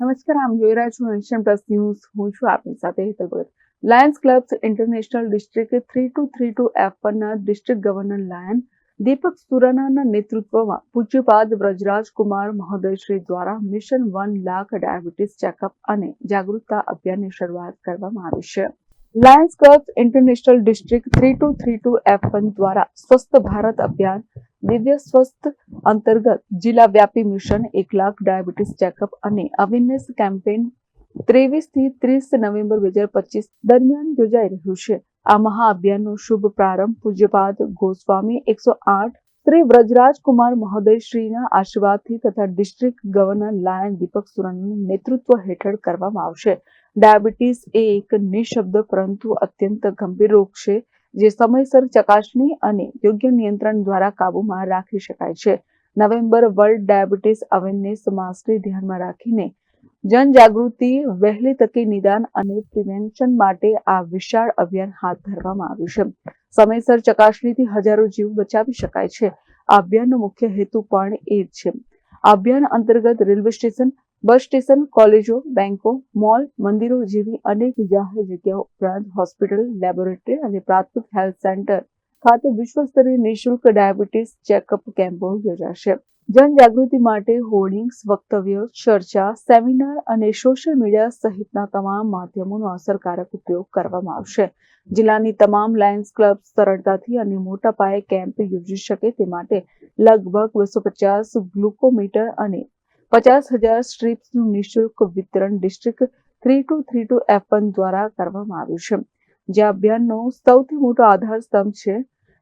નમસ્કાર, આમ જોઈ રહ્યા છું એશિયન પ્લસ ન્યૂઝ. હું છું આપની સાથે Hetal Bhagat. Lions Clubs International district three two three two F પરના ડિસ્ટ્રિક્ટ ગવર્નર લાયન દીપક સુરાનાના નેતૃત્વમાં પૂજ્યપાદ વ્રજરાજ કુમાર મહોદયશ્રી દ્વારા mission one lakh diabetes checkup અને જાગૃતતા અભિયાનની શરૂઆત કરવામાં આવી છે. Lions Clubs International district three two three two F one દ્વારા સ્વસ્થ ભારત અભિયાન દિવ્ય સ્વસ્થ અંતર્ગત જિલ્લા વ્યાપી મિશન એક લાખ ડાયાબિટીસ ચેકઅપ અને અવેરનેસ કેમ્પેઇન ત્રેવીસથી ત્રીસ નવેમ્બર બે હજાર પચીસ દરમિયાન યોજાઈ રહ્યું છે. આ મહાઅભિયાનનો શુભ પ્રારંભ પૂજ્યપાદ ગોસ્વામી એકસો આઠ શ્રી વ્રજરાજ કુમાર મહોદયશ્રીના આશીર્વાદથી તથા ડિસ્ટ્રિક્ટ ગવર્નર લાયન દીપક સુરનનું નેતૃત્વ હેઠળ કરવામાં આવશે. ડાયાબિટીસ એ એક નિઃશબ્દ પરંતુ અત્યંત ગંભીર રોગ છે. જે સમયસર ચકાસણી અને યોગ્ય નિયંત્રણ દ્વારા કાબૂમાં રાખી શકાય છે. નવેમ્બર વર્લ્ડ ડાયાબિટીસ અવેરનેસ માસને ધ્યાનમાં રાખીને જનજાગૃતિ, વહેલી તકે નિદાન અને પ્રિવેન્શન માટે આ વિશાળ અભિયાન હાથ ધરવામાં આવ્યું છે. સમયસર ચકાસણીથી હજારો જીવ બચાવી શકાય છે. આ અભિયાનનો મુખ્ય હેતુ પણ એ જ છે. અભિયાન અંતર્ગત રેલવે સ્ટેશન, બસ સ્ટેશન, કોલેજો, બેંકો, મોલ, મંદિરો જેવી અનેક જાહેર જગ્યાઓ ઉપરાંત હોસ્પિટલ, લેબોરેટરી અને પ્રાથમિક હેલ્થ સેન્ટર ખાતે વિશ્વ સ્તરીય નિઃશુલ્ક ડાયાબિટીસ ચેકઅપ કેમ્પો યોજાશે. જનજાગૃતિ માટે હોર્ડિંગ્સ, વક્તવ્ય, ચર્ચા, સેમિનાર અને સોશિયલ મીડિયા સહિતના તમામ માધ્યમોનો અસરકારક ઉપયોગ કરવામાં આવશે. જિલ્લાની તમામ લાયન્સ ક્લબ સરળતાથી અને મોટા પાયે કેમ્પ યોજી શકે તે માટે લગભગ બસો પચાસ ગ્લુકોમીટર અને પચાસ હજાર સ્ટ્રીપ્સનું નિઃશુલ્ક વિતરણ district three two three two F દ્વારા કરવામાં આવ્યું છે. જે અભિયાનનો સૌથી મોટો આધાર સ્તંભ છે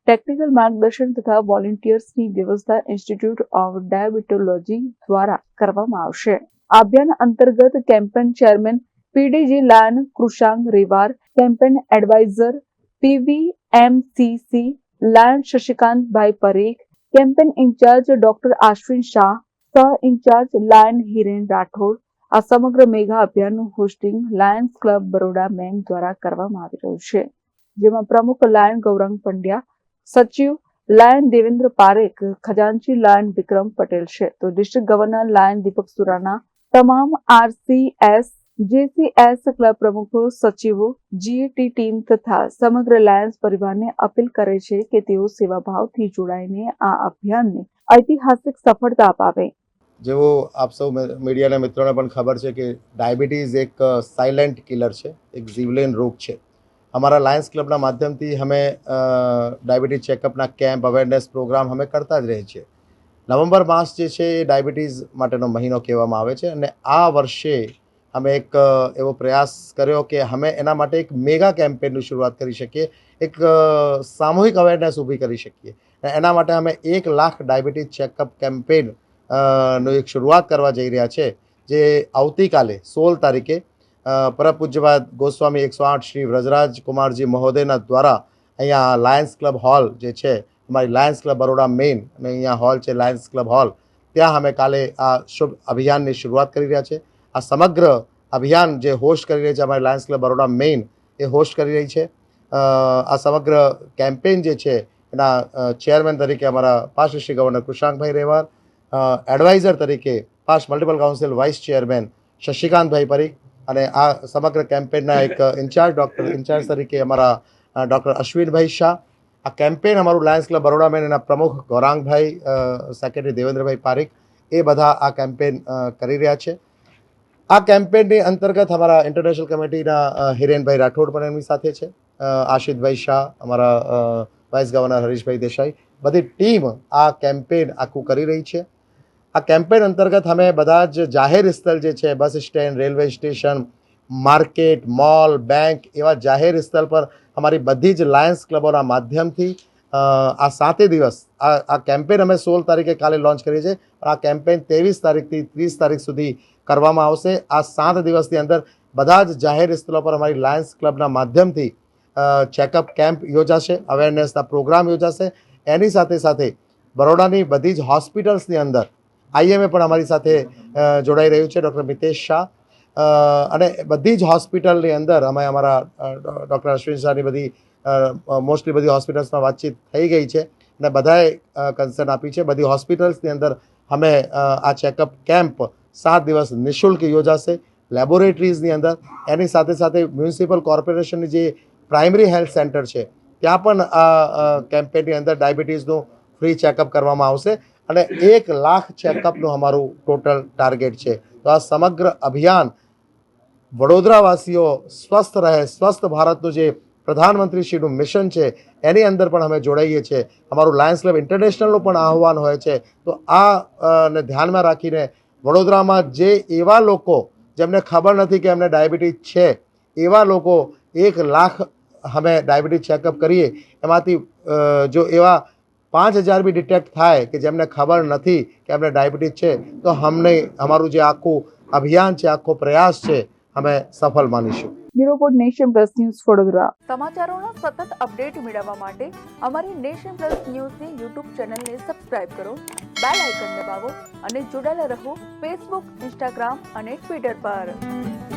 ટેકનિકલ માર્ગદર્શન તથા વોલેન્ટિયર્સની વ્યવસ્થા ઇન્સ્ટિટ્યૂટ ઓફ ડાયાબિટોલોજી દ્વારા કરવામાં આવશે. અભિયાન અંતર્ગત campaign chairman PDG lion Krushang Rewar, campaign advisor PVMCC lion Shashikantbhai Parekh, campaign in charge doctor Ashwin Shah, સહ in charge lion Hiren Rathod, આ સમગ્ર મેગા અભિયાનનું hosting Lions Club Baroda main દ્વારા કરવામાં આવી રહ્યું છે. જેમાં પ્રમુખ લાયન ગૌરંગ પંડ્યા સચિવ લાયન દેવેન્દ્ર પારેખ, ખજાનચી લાયન વિક્રમ પટેલ છે. તો district governor lion Deepak Surana, તમામ આરસીએસ જેસીએસ ક્લબ પ્રમુખો, સચિવો જીએટી ટીમ તથા સમગ્ર લાયન્સ પરિવારને અપીલ કરે છે કે તેઓ સેવાભાવથી જોડાઈને આ અભિયાનને ઐતિહાસિક સફળતા અપાવે. જેવો આપ સૌ મીડિયાના મિત્રોને પણ ખબર છે કે ડાયાબિટીઝ એક સાયલેન્ટ કિલર છે, એક જીવલેન રોગ છે. અમારા લાયન્સ ક્લબના માધ્યમથી અમે ડાયાબિટીઝ ચેકઅપના કેમ્પ અવેરનેસ પ્રોગ્રામ અમે કરતા જ રહીએ છીએ. નવેમ્બર માસ જે છે એ ડાયાબિટીઝ માટેનો મહિનો કહેવામાં આવે છે અને આ વર્ષે અમે એક એવો પ્રયાસ કર્યો કે અમે એના માટે એક મેગા કેમ્પેનની શરૂઆત કરી શકીએ, એક સામૂહિક અવેરનેસ ઊભી કરી શકીએ. અને એના માટે અમે એક લાખ ડાયાબિટીસ ચેકઅપ કેમ્પેન નો એક શરૂઆત કરવા જઈ રહ્યા છે, જે આવતીકાલે સોળ તારીખે પરમ ગોસ્વામી એકસો આઠ શ્રી વ્રજરાજ કુમારજી મહોદયના દ્વારા અહીંયા લાયન્સ ક્લબ હોલ જે છે, અમારી લાયન્સ ક્લબ બરોડા મેઇન અને અહીંયા હોલ છે લાયન્સ ક્લબ હોલ, ત્યાં અમે કાલે આ શુભ અભિયાનની શરૂઆત કરી રહ્યા છે આ સમગ્ર અભિયાન જે હોસ્ટ કરી રહી છે અમારી લાયન્સ ક્લબ બરોડા મેઇન, એ હોસ્ટ કરી રહી છે. આ સમગ્ર કેમ્પેઇન જે છે, એના ચેરમેન તરીકે અમારા past Shri governor Krishnankbhai Rewar advisor તરીકે past multiple council vice chairman Shashikantbhai Parikh અને આ સમગ્ર કેમ્પેનના એક ઇન્ચાર્જ ડૉક્ટર, ઇન્ચાર્જ તરીકે અમારા ડૉક્ટર અશ્વિનભાઈ શાહ. આ કેમ્પેન અમારું લાયન્સ ક્લબ બરોડા એના પ્રમુખ ગૌરાંગભાઈ સેક્રેટરી દેવેન્દ્રભાઈ પારીખ, એ બધા આ કેમ્પેન કરી રહ્યા છે. આ કેમ્પેનની અંતર્ગત અમારા ઇન્ટરનેશનલ કમિટીના હિરેનભાઈ રાઠોડ પણ એમની સાથે છે. આશિતભાઈ શાહ, અમારા વાઇસ ગવર્નર હરીશભાઈ દેસાઈ. બધી ટીમ આ કેમ્પેન આખું કરી રહી છે. આ કેમ્પેન અંતર્ગત અમે બધા જ જાહેર સ્થળ જે છે, bus stand, railway station, market, mall, bank એવા જાહેર સ્થળ પર અમારી બધી જ લાયન્સ ક્લબોના માધ્યમથી આ સાતે દિવસ, આ આ કેમ્પેન અમે સોળ તારીખે કાલે લોન્ચ કરીએ છીએ. આ કેમ્પેન ત્રેવીસ તારીખથી ત્રીસ તારીખ સુધી કરવામાં આવશે. આ સાત દિવસની અંદર બધા જ જાહેર સ્થળો પર અમારી લાયન્સ ક્લબના માધ્યમથી ચેકઅપ કેમ્પ યોજાશે, અવેરનેસના પ્રોગ્રામ યોજાશે. એની સાથે સાથે બરોડાની બધી જ હોસ્પિટલ્સની અંદર આઈએમએ પણ અમારી સાથે જોડાઈ રહ્યું છે, ડૉક્ટર મિતેશ શાહ. અને બધી જ હોસ્પિટલની અંદર અમે અમારા ડૉક્ટર અશ્વિન શાહની બધી મોસ્ટલી બધી હોસ્પિટલ્સમાં વાતચીત થઈ ગઈ છે અને બધાએ કન્સર્ન આપી છે. બધી હોસ્પિટલ્સની અંદર અમે આ ચેકઅપ કેમ્પ સાત દિવસ નિઃશુલ્ક યોજાશે. લેબોરેટરીઝની અંદર, એની સાથે સાથે મ્યુનિસિપલ કોર્પોરેશનની જે પ્રાઇમરી હેલ્થ સેન્ટર છે, ત્યાં પણ આ કેમ્પેનની અંદર ડાયાબિટીસનું ફ્રી ચેકઅપ કરવામાં આવશે. અને એક લાખ ચેકઅપનું અમારું ટોટલ ટાર્ગેટ છે. તો આ સમગ્ર અભિયાન વડોદરાવાસીઓ સ્વસ્થ રહે, સ્વસ્થ ભારતનું જે પ્રધાનમંત્રીશ્રીનું મિશન છે, એની અંદર પણ અમે જોડાઈએ છીએ. અમારું લાયન્સ ક્લબ ઇન્ટરનેશનલનું પણ આહવાન હોય છે. તો આ ને ધ્યાનમાં રાખીને વડોદરામાં જે એવા લોકો, જેમને ખબર નથી કે એમને ડાયાબિટીસ છે, એવા લોકો એક લાખ અમે ડાયાબિટીસ ચેકઅપ કરીએ. એમાંથી જો એવા પાંચ હજાર બી ડિટેક્ટ થાય કે જેમને ખબર નથી કે એમને ડાયાબિટીસ છે તો અમને અમારું જે આખું અભિયાન છે આખો પ્રયાસ છે અમે સફળ માનીશું. Bureau Nation Plus News Vadodara. સમાચારોના સતત અપડેટ મેળવવા માટે અમારી નેશન પ્લસ ન્યૂઝની યુટ્યુબ ચેનલને સબસ્ક્રાઇબ કરો બેલ આઇકન દબાવો અને જોડાયેલા રહો ફેસબુક ઇન્સ્ટાગ્રામ અને ટ્વિટર પર.